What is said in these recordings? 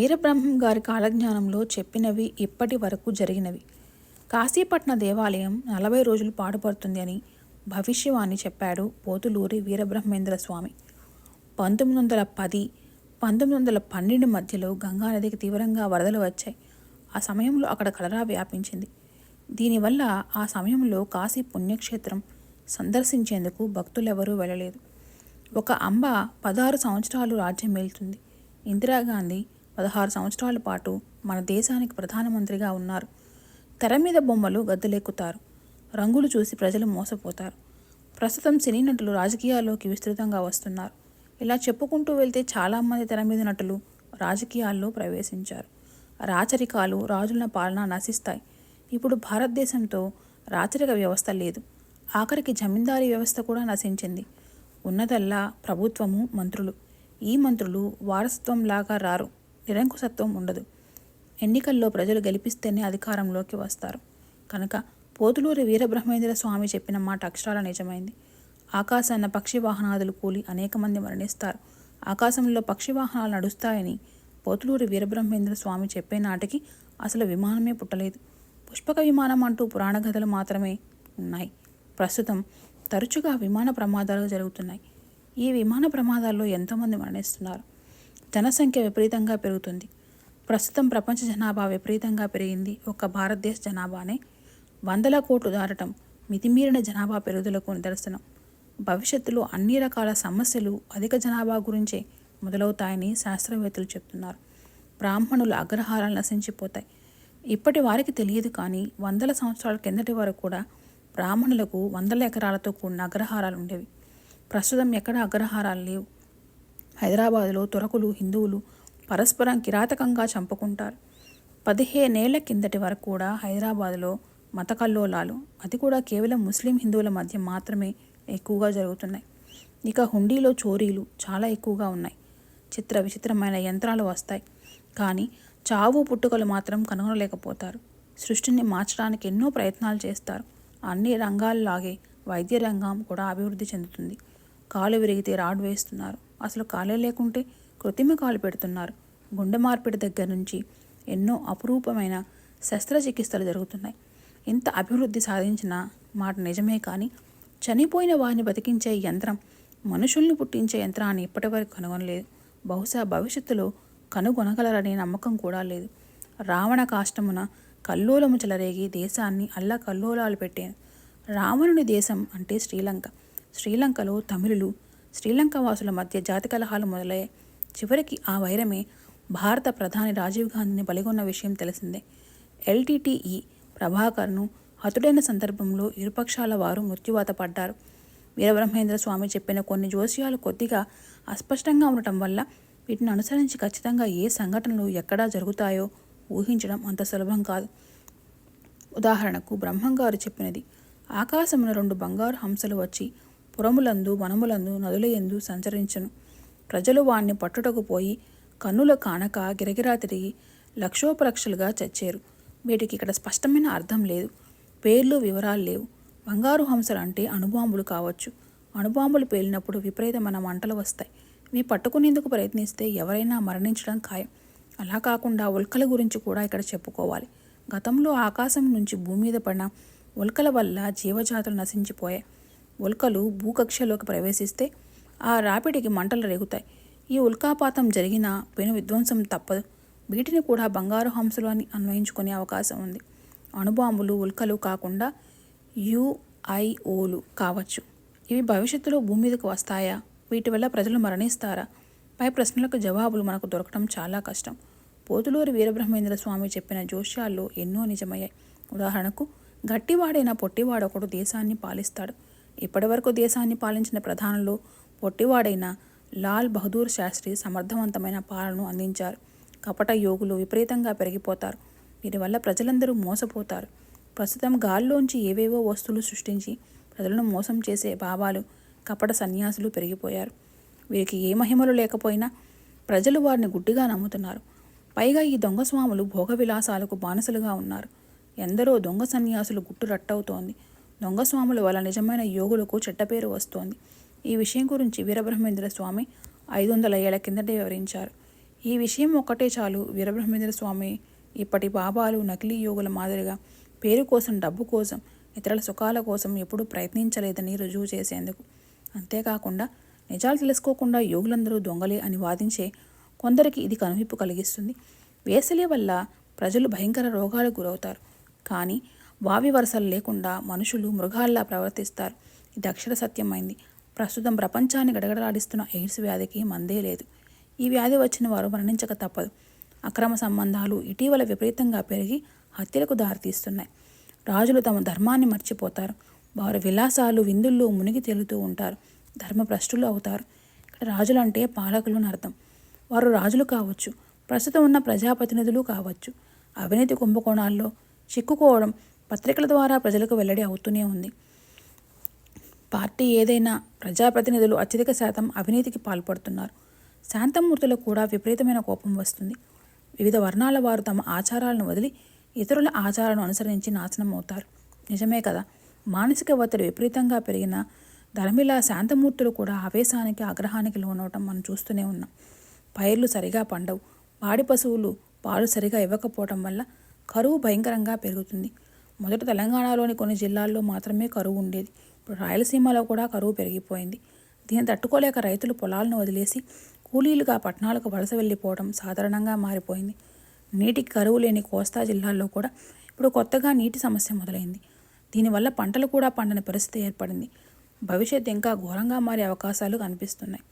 వీరబ్రహ్మం గారి కాలజ్ఞానంలో చెప్పినవి ఇప్పటి వరకు జరిగినవి. కాశీపట్న దేవాలయం నలభై రోజులు పాడుపడుతుంది అని భవిష్యవాణి చెప్పాడు పోతులూరి వీరబ్రహ్మేంద్ర స్వామి. పంతొమ్మిది వందల పది పంతొమ్మిది వందల పన్నెండు మధ్యలో గంగానదికి తీవ్రంగా వరదలు వచ్చాయి. ఆ సమయంలో అక్కడ కలరా వ్యాపించింది. దీనివల్ల ఆ సమయంలో కాశీ పుణ్యక్షేత్రం సందర్శించేందుకు భక్తులెవరూ వెళ్ళలేదు. ఒక అంబ పదహారు సంవత్సరాలు రాజ్యం మేలుతుంది. ఇందిరాగాంధీ పదహారు సంవత్సరాల పాటు మన దేశానికి ప్రధానమంత్రిగా ఉన్నారు. తెర మీద బొమ్మలు గద్దెలెక్కుతారు. రంగులు చూసి ప్రజలు మోసపోతారు. ప్రస్తుతం సినీ నటులు రాజకీయాల్లోకి విస్తృతంగా వస్తున్నారు. ఇలా చెప్పుకుంటూ వెళ్తే చాలామంది తెర మీద నటులు రాజకీయాల్లో ప్రవేశించారు. రాచరికాలు రాజుల పాలన నశిస్తాయి. ఇప్పుడు భారతదేశంతో రాచరిక వ్యవస్థ లేదు. ఆఖరికి జమీందారీ వ్యవస్థ కూడా నశించింది. ఉన్నదల్లా ప్రభుత్వము మంత్రులు. ఈ మంత్రులు వారసత్వంలాగా రారు. నిరంకుశత్వం ఉండదు. ఎన్నికల్లో ప్రజలు గెలిపిస్తేనే అధికారంలోకి వస్తారు. కనుక పోతులూరి వీరబ్రహ్మేంద్ర స్వామి చెప్పిన మాట అక్షరాల నిజమైంది. ఆకాశాన్న పక్షి వాహనాదులు కూలి అనేక మంది మరణిస్తారు. ఆకాశంలో పక్షి వాహనాలు నడుస్తాయని పోతులూరి వీరబ్రహ్మేంద్ర స్వామి చెప్పే నాటికి అసలు విమానమే పుట్టలేదు. పుష్పక విమానం అంటూ పురాణ కథలు మాత్రమే ఉన్నాయి. ప్రస్తుతం తరచుగా విమాన ప్రమాదాలు జరుగుతున్నాయి. ఈ విమాన ప్రమాదాల్లో ఎంతోమంది మరణిస్తున్నారు. జనసంఖ్య విపరీతంగా పెరుగుతుంది. ప్రస్తుతం ప్రపంచ జనాభా విపరీతంగా పెరిగింది. ఒక్క భారతదేశ జనాభానే వందల కోట్లు దాటడం మితిమీరిన జనాభా పెరుగుదలకు నిదర్శనం. భవిష్యత్తులో అన్ని రకాల సమస్యలు అధిక జనాభా గురించే మొదలవుతాయని శాస్త్రవేత్తలు చెప్తున్నారు. బ్రాహ్మణుల అగ్రహారాలు నశించిపోతాయి. ఇప్పటి వారికి తెలియదు కానీ వందల సంవత్సరాల కిందటి వరకు కూడా బ్రాహ్మణులకు వందల ఎకరాలతో కూడిన అగ్రహారాలు ఉండేవి. ప్రస్తుతం ఎక్కడ అగ్రహారాలు లేవు. హైదరాబాదులో తురకులు హిందువులు పరస్పరం కిరాతకంగా చంపుకుంటారు. పదిహేనేళ్ళ కిందటి వరకు కూడా హైదరాబాదులో మత కల్లోలాలు అది కూడా కేవలం ముస్లిం హిందువుల మధ్య మాత్రమే ఎక్కువగా జరుగుతున్నాయి. ఇక హుండీలో చోరీలు చాలా ఎక్కువగా ఉన్నాయి. చిత్ర విచిత్రమైన యంత్రాలు వస్తాయి. కానీ చావు పుట్టుకలు మాత్రం కనుగొనలేకపోతారు. సృష్టిని మార్చడానికి ఎన్నో ప్రయత్నాలు చేస్తారు. అన్ని రంగాల్లాగే వైద్య రంగం కూడా అభివృద్ధి చెందుతుంది. కాలు విరిగితే రాడ్ వేస్తున్నారు. అసలు కాలే లేకుంటే కృత్రిమ కాలు పెడుతున్నారు. గుండె మార్పిడి దగ్గర నుంచి ఎన్నో అపురూపమైన శస్త్రచికిత్సలు జరుగుతున్నాయి. ఇంత అభివృద్ధి సాధించిన మాట నిజమే కానీ చనిపోయిన వారిని బతికించే యంత్రం మనుషుల్ని పుట్టించే యంత్రాన్ని ఇప్పటివరకు కనుగొనలేదు. బహుశా భవిష్యత్తులో కనుగొనగలరనే నమ్మకం కూడా లేదు. రావణ కాష్టమున కల్లోలము చెలరేగి దేశాన్ని అల్ల కల్లోలాలు పెట్టాను రావణుని దేశం అంటే శ్రీలంక. శ్రీలంకలో తమిళులు శ్రీలంక వాసుల మధ్య జాతి కలహాలు మొదలయ్యాయి చివరికి ఆ వైరమే భారత ప్రధాని రాజీవ్ గాంధీని బలిగొన్న విషయం తెలిసిందే. ఎల్టీటీఈ ప్రభాకర్ను హతుడైన సందర్భంలో ఇరుపక్షాల వారు మృత్యువాత పడ్డారు. వీరబ్రహ్మేంద్ర స్వామి చెప్పిన కొన్ని జోస్యాలు కొద్దిగా అస్పష్టంగా ఉండటం వల్ల వీటిని అనుసరించి ఖచ్చితంగా ఏ సంఘటనలు ఎక్కడా జరుగుతాయో ఊహించడం అంత సులభం కాదు. ఉదాహరణకు బ్రహ్మంగారు చెప్పినది ఆకాశమున రెండు బంగారు హంసలు వచ్చి పురములందు వనములందు నదులయందు సంచరించను. ప్రజలు వాణ్ణి పట్టుటకు పోయి కన్నుల కానక గిరగిరా తిరిగి లక్షోపలక్షలుగా చచ్చారు. వీటికి ఇక్కడ స్పష్టమైన అర్థం లేదు. పేర్లు వివరాలు లేవు. బంగారు హంసలు అంటే అణుబాంబులు కావచ్చు. అణుబాంబులు పేలినప్పుడు విపరీతమైన మంటలు వస్తాయి. ఇవి పట్టుకునేందుకు ప్రయత్నిస్తే ఎవరైనా మరణించడం ఖాయం. అలా కాకుండా ఉల్కల గురించి కూడా ఇక్కడ చెప్పుకోవాలి. గతంలో ఆకాశం నుంచి భూమి మీద పడిన ఉల్కల వల్ల జీవజాతులు నశించిపోయాయి. ఉల్కలు భూకక్షలోకి ప్రవేశిస్తే ఆ రాపిడికి మంటలు రేగుతాయి. ఈ ఉల్కాపాతం జరిగిన పెను విధ్వంసం తప్పదు. వీటిని కూడా బంగారు హంసలు అని అన్వయించుకునే అవకాశం ఉంది. అణుబాంబులు ఉల్కలు కాకుండా యుఐఓలు కావచ్చు. ఇవి భవిష్యత్తులో భూమి మీదకు వస్తాయా? వీటి వల్ల ప్రజలు మరణిస్తారా? పై ప్రశ్నలకు జవాబులు మనకు దొరకడం చాలా కష్టం. పోతులూరి వీరబ్రహ్మేంద్ర స్వామి చెప్పిన జోష్యాల్లో ఎన్నో నిజమయ్యాయి. ఉదాహరణకు గట్టివాడైన పొట్టివాడొకడు దేశాన్ని పాలిస్తాడు. ఇప్పటివరకు దేశాన్ని పాలించిన ప్రధానులు పొట్టివాడైన లాల్ బహదూర్ శాస్త్రి సమర్థవంతమైన పాలనను అందించారు. కపట యోగులు విపరీతంగా పెరిగిపోతారు. వీరి వల్ల ప్రజలందరూ మోసపోతారు. ప్రస్తుతం గాల్లోంచి ఏవేవో వస్తువులు సృష్టించి ప్రజలను మోసం చేసే భావాలు కపట సన్యాసులు పెరిగిపోయారు. వీరికి ఏ మహిమలు లేకపోయినా ప్రజలు వారిని గుడ్డిగా నమ్ముతున్నారు. పైగా ఈ దొంగ స్వాములు భోగ విలాసాలకు బానిసలుగా ఉన్నారు. ఎందరో దొంగ సన్యాసులు గుట్టు రట్టవుతోంది దొంగ స్వాముల వల్ల నిజమైన యోగులకు చెట్టపేరు వస్తోంది. ఈ విషయం గురించి వీరబ్రహ్మేంద్ర స్వామి ఐదు వందల ఏళ్ళ కిందటే వివరించారు. ఈ విషయం ఒక్కటే చాలు. వీరబ్రహ్మేంద్ర స్వామి ఇప్పటి బాబాలు నకిలీ యోగుల మాదిరిగా పేరు కోసం డబ్బు కోసం ఇతరుల సుఖాల కోసం ఎప్పుడూ ప్రయత్నించలేదని రుజువు చేసేందుకు. అంతేకాకుండా నిజాలు తెలుసుకోకుండా యోగులందరూ దొంగలే అని వాదించే కొందరికి ఇది కనువిప్పు కలిగిస్తుంది. వేసలి వల్ల ప్రజలు భయంకర రోగాలకు గురవుతారు. కానీ వావి వరసలు లేకుండా మనుషులు మృగాల్లా ప్రవర్తిస్తారు. ఇది అక్షర సత్యమైంది. ప్రస్తుతం ప్రపంచాన్ని గడగడలాడిస్తున్న ఎయిడ్స్ వ్యాధికి మందే లేదు. ఈ వ్యాధి వచ్చిన వారు మరణించక తప్పదు. అక్రమ సంబంధాలు ఇటీవల విపరీతంగా పెరిగి హత్యలకు దారితీస్తున్నాయి. రాజులు తమ ధర్మాన్ని మర్చిపోతారు. వారు విలాసాలు విందుల్లో మునిగి తేలుతూ ఉంటారు. ధర్మభ్రష్టులు అవుతారు. ఇక్కడ రాజులు అంటే పాలకులు అని అర్థం. వారు రాజులు కావచ్చు. ప్రస్తుతం ఉన్న ప్రజాప్రతినిధులు కావచ్చు. అవినీతి కుంభకోణాల్లో చిక్కుకోవడం పత్రికల ద్వారా ప్రజలకు వెల్లడి అవుతూనే ఉంది. పార్టీ ఏదైనా ప్రజాప్రతినిధులు అత్యధిక శాతం అవినీతికి పాల్పడుతున్నారు. శాంతమూర్తులకు కూడా విపరీతమైన కోపం వస్తుంది. వివిధ వర్ణాల వారు తమ ఆచారాలను వదిలి ఇతరుల ఆచారాలను అనుసరించి నాశనం అవుతారు. నిజమే కదా? మానసిక ఒత్తిడి విపరీతంగా పెరిగిన ధర్మిలా శాంతమూర్తులు కూడా ఆవేశానికి ఆగ్రహానికి లోనవటం మనం చూస్తూనే ఉన్నాం. పైర్లు సరిగా పండవు. పాడి పశువులు పాలు సరిగా ఇవ్వకపోవటం వల్ల కరువు భయంకరంగా పెరుగుతుంది. మొదట తెలంగాణలోని కొన్ని జిల్లాల్లో మాత్రమే కరువు ఉండేది. ఇప్పుడు రాయలసీమలో కూడా కరువు పెరిగిపోయింది. దీన్ని తట్టుకోలేక రైతులు పొలాలను వదిలేసి కూలీలుగా పట్టణాలకు వలస వెళ్ళిపోవడం సాధారణంగా మారిపోయింది. నీటికి కరువు లేని కోస్తా జిల్లాల్లో కూడా ఇప్పుడు కొత్తగా నీటి సమస్య మొదలైంది. దీనివల్ల పంటలు కూడా పండని పరిస్థితి ఏర్పడింది. భవిష్యత్ ఇంకా ఘోరంగా మారే అవకాశాలు కనిపిస్తున్నాయి.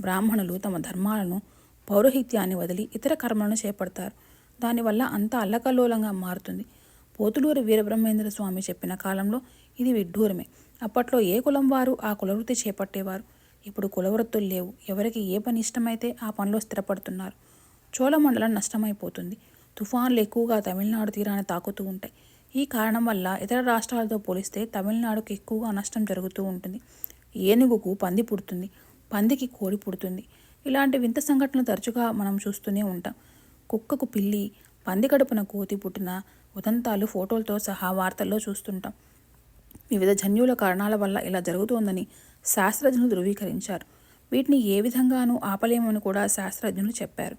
బ్రాహ్మణులు తమ ధర్మాలను పౌరోహిత్యాన్ని వదిలి ఇతర కర్మలను చేపడతారు. దానివల్ల అంతా అల్లకల్లోలంగా మారుతుంది. పోతులూరి వీరబ్రహ్మేంద్ర స్వామి చెప్పిన కాలంలో ఇది విడ్డూరమే. అప్పట్లో ఏ కులం వారు ఆ కులవృత్తి చేపట్టేవారు? ఇప్పుడు కులవృత్తులు లేవు. ఎవరికి ఏ పని ఇష్టమైతే ఆ పనిలో స్థిరపడుతున్నారు? చోళమండలం నష్టమైపోతుంది. తుఫాన్లు ఎక్కువగా తమిళనాడు తీరాన్ని తాకుతూ ఉంటాయి. ఈ కారణం వల్ల ఇతర రాష్ట్రాలతో పోలిస్తే తమిళనాడుకు ఎక్కువగా నష్టం జరుగుతూ ఉంటుంది. ఏనుగుకు పంది పుడుతుంది. పందికి కోడి పుడుతుంది. ఇలాంటి వింత సంఘటనలు తరచుగా మనం చూస్తూనే ఉంటాం. కుక్కకు పిల్లి పంది కడుపున కోతి పుట్టిన ఉదంతాలు ఫోటోలతో సహా వార్తల్లో చూస్తుంటాం. వివిధ జన్యుల కారణాల వల్ల ఇలా జరుగుతోందని శాస్త్రజ్ఞులు ధృవీకరించారు. వీటిని ఏ విధంగానూ ఆపలేమని కూడా శాస్త్రజ్ఞులు చెప్పారు.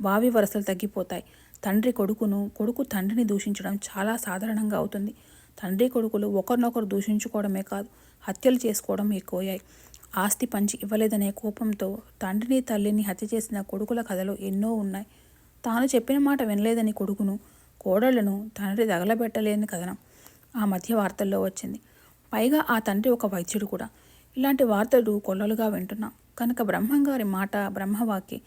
బావి వరసలు తగ్గిపోతాయి. తండ్రి కొడుకును కొడుకు తండ్రిని దూషించడం చాలా సాధారణంగా అవుతుంది. తండ్రి కొడుకులు ఒకరినొకరు దూషించుకోవడమే కాదు హత్యలు చేసుకోవడం ఎక్కువయ్యాయి. ఆస్తి పంచి ఇవ్వలేదనే కోపంతో తండ్రిని తల్లిని హత్య చేసిన కొడుకుల కథలు ఎన్నో ఉన్నాయి. తాను చెప్పిన మాట వినలేదని కొడుకును కోడళ్ళను తండ్రి తగలబెట్టలేని కథనం ఆ మధ్య వార్తల్లో వచ్చింది. పైగా ఆ తండ్రి ఒక వైద్యుడు కూడా. ఇలాంటి వార్తలు కొల్లలుగా వింటున్నాం. కనుక బ్రహ్మంగారి మాట బ్రహ్మవాక్కి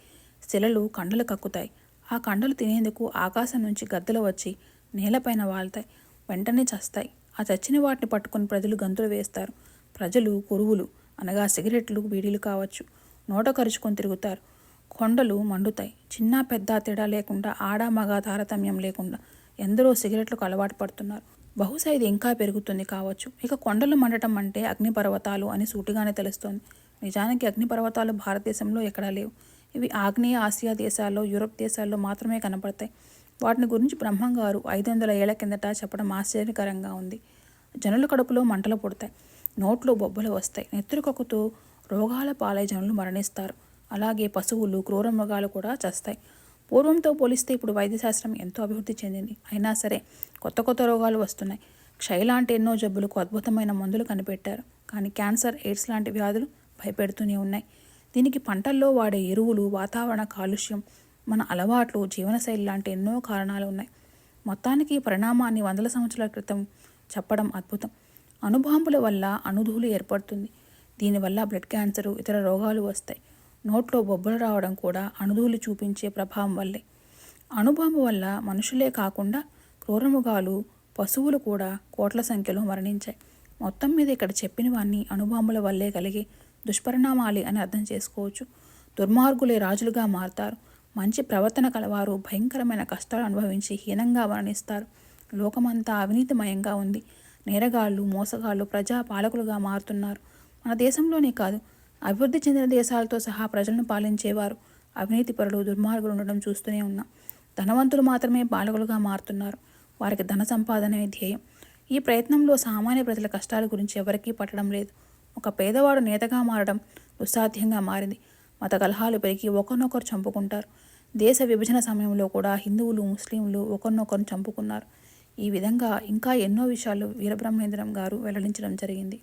శిలలు కండలు కక్కుతాయి. ఆ కండలు తినేందుకు ఆకాశం నుంచి గద్దలు వచ్చి నేలపైన వాళ్తాయి. వెంటనే చస్తాయి. ఆ చచ్చిన వాటిని పట్టుకొని ప్రజలు గంతులు వేస్తారు. ప్రజలు కురువులు అనగా సిగరెట్లు బీడీలు కావచ్చు. నోట కరుచుకొని తిరుగుతారు. కొండలు మండుతాయి. చిన్న పెద్ద తేడా లేకుండా ఆడ మగ తారతమ్యం లేకుండా ఎందరో సిగరెట్లకు అలవాటు పడుతున్నారు. బహుశా ఇది ఇంకా పెరుగుతుంది కావచ్చు. ఇక కొండలు మండటం అంటే అగ్నిపర్వతాలు అని సూటిగానే తెలుస్తోంది. నిజానికి అగ్నిపర్వతాలు భారతదేశంలో ఎక్కడా లేవు. ఇవి ఆగ్నేయ ఆసియా దేశాల్లో యూరప్ దేశాల్లో మాత్రమే కనపడతాయి. వాటిని గురించి బ్రహ్మం గారు ఐదు వందల ఏళ్ళ కిందట చెప్పడం ఆశ్చర్యకరంగా ఉంది. జనుల కడుపులో మంటలు పుడతాయి. నోట్లో బొబ్బలు వస్తాయి. నెత్తురుకొక్కుతూ రోగాల పాలై జనులు మరణిస్తారు. అలాగే పశువులు క్రూరమృగాలు కూడా చస్తాయి. పూర్వంతో పోలిస్తే ఇప్పుడు వైద్యశాస్త్రం ఎంతో అభివృద్ధి చెందింది. అయినా సరే కొత్త కొత్త రోగాలు వస్తున్నాయి. క్షయ లాంటి ఎన్నో జబ్బులకు అద్భుతమైన మందులు కనిపెట్టారు. కానీ క్యాన్సర్ ఎయిడ్స్ లాంటి వ్యాధులు భయపెడుతూనే ఉన్నాయి. దీనికి పంటల్లో వాడే ఎరువులు వాతావరణ కాలుష్యం మన అలవాట్లు జీవనశైలి లాంటి ఎన్నో కారణాలు ఉన్నాయి. మొత్తానికి పరిణామాన్ని వందల సంవత్సరాల క్రితం చెప్పడం అద్భుతం. అణుబాంబుల వల్ల అణుధూలు ఏర్పడుతుంది. దీనివల్ల బ్లడ్ క్యాన్సరు ఇతర రోగాలు వస్తాయి. నోట్లో బొబ్బలు రావడం కూడా అణుధూలు చూపించే ప్రభావం వల్లే. అణుబాంబు వల్ల మనుషులే కాకుండా క్రూరముగాలు పశువులు కూడా కోట్ల సంఖ్యలో మరణించాయి. మొత్తం మీద ఇక్కడ చెప్పినవన్నీ అణుబాంబుల వల్లే కలిగే దుష్పరిణామాలే అని అర్థం చేసుకోవచ్చు. దుర్మార్గులే రాజులుగా మారుతారు. మంచి ప్రవర్తన కలవారు భయంకరమైన కష్టాలు అనుభవించి హీనంగా మరణిస్తారు. లోకమంతా అవినీతిమయంగా ఉంది. నేరగాళ్ళు మోసగాళ్ళు ప్రజా పాలకులుగా మారుతున్నారు. మన దేశంలోనే కాదు అభివృద్ధి చెందిన దేశాలతో సహా ప్రజలను పాలించేవారు. అవినీతి పరులు దుర్మార్గులు ఉండడం చూస్తూనే ఉన్నాం. ధనవంతులు మాత్రమే పాలకులుగా మారుతున్నారు. వారికి ధన సంపాదనే ధ్యేయం? ఈ ప్రయత్నంలో సామాన్య ప్రజల కష్టాల గురించి ఎవరికీ పట్టడం లేదు. ఒక పేదవాడు నేతగా మారడం దుస్సాధ్యంగా మారింది. మత కలహాలు పెరిగి ఒకరినొకరు చంపుకుంటారు. దేశ విభజన సమయంలో కూడా హిందువులు ముస్లింలు ఒకరినొకరు చంపుకున్నారు. ఈ విధంగా ఇంకా ఎన్నో విషయాలు వీరబ్రహ్మేంద్రం గారు వెల్లడించడం జరిగింది.